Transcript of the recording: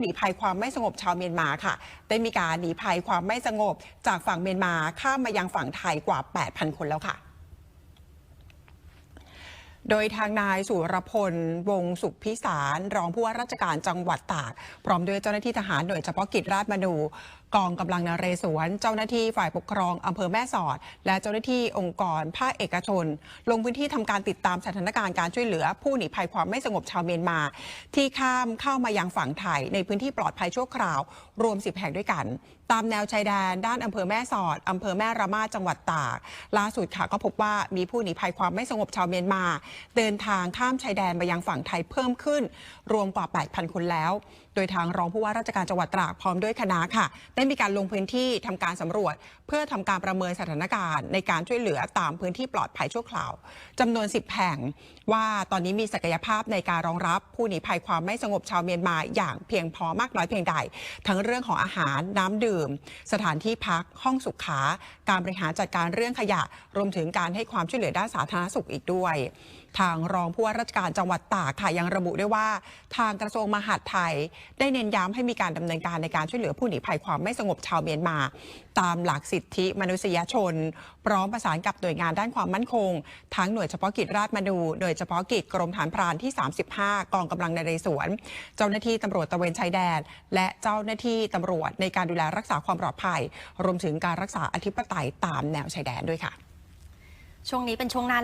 หนีภัยความไม่สงบชาวเมียนมาค่ะ ได้มีการหนีภัยความไม่สงบจากฝั่งเมียนมาข้ามมายังฝั่งไทยกว่า 8,000 คนแล้วค่ะโดยทางนายสุรพล วงสุขพิสาร รองผู้ว่าราชการจังหวัดตาก พร้อมด้วยเจ้าหน้าที่ทหารหน่วยเฉพาะกิจราชมนู กองกำลังนเรศวร เจ้าหน้าที่ฝ่ายปกครองอำเภอแม่สอด และเจ้าหน้าที่องค์กรภาคเอกชน ลงพื้นที่ทำการติดตามสถานการณ์การช่วยเหลือ ผู้หนีภัยความไม่สงบชาวเมียนมา ที่ข้ามเข้ามายังฝั่งไทยในพื้นที่ปลอดภัยชั่วคราว รวม 10 แห่งด้วยกัน ตามแนวชายแดนด้านอำเภอแม่สอดอำเภอแม่ระมาจังหวัดตาก ล่าสุดค่ะก็พบว่ามีผู้หนีภัยความไม่สงบชาวเมียนมา เดินทางข้ามชายแดนมายังฝั่งไทยเพิ่มขึ้น รวมกว่า 8,000 คนแล้ว โดยทางรองผู้ว่าราชการจังหวัดตราดพร้อมด้วยคณะค่ะได้มีการลงพื้นที่ทำการสำรวจ เพื่อทำการประเมินสถานการณ์ ในการช่วยเหลือตามพื้นที่ปลอดภัยชั่วคราวจำนวน 10 แห่ง ว่าตอนนี้มีศักยภาพในการรองรับผู้หนีภัยความไม่สงบชาวเมียนมาอย่างเพียงพอมากน้อยเพียงใด ทั้งเรื่องของอาหารน้ำดื่ม สถานที่พักห้องสุขา การบริหารจัดการเรื่องขยะ รวมถึงการให้ความช่วยเหลือด้านสาธารณสุขอีกด้วย ทางรองผู้ว่าราชการจังหวัดตากค่ะยังระบุด้วยว่า ทางกระทรวงมหาดไทย ได้เน้นย้ำให้มีการดำเนินการในการช่วยเหลือผู้หนีภัยความไม่สงบชาวเมียนมา ตามหลักสิทธิมนุษยชน พร้อมประสานกับหน่วยงานด้านความมั่นคง ทั้งหน่วยเฉพาะกิจราชมนูหน่วยเฉพาะกิจกรมฐานพรานที่ 35 กองกำลังในเรศวรเจ้าหน้าที่ตำรวจตะเวนชายแดน และเจ้าหน้าที่ตำรวจในการดูแลรักษาความปลอดภัย รวมถึงการรักษาอธิปไตยตามแนวชายแดนด้วยค่ะ ช่วงนี้เป็นช่วงหน้า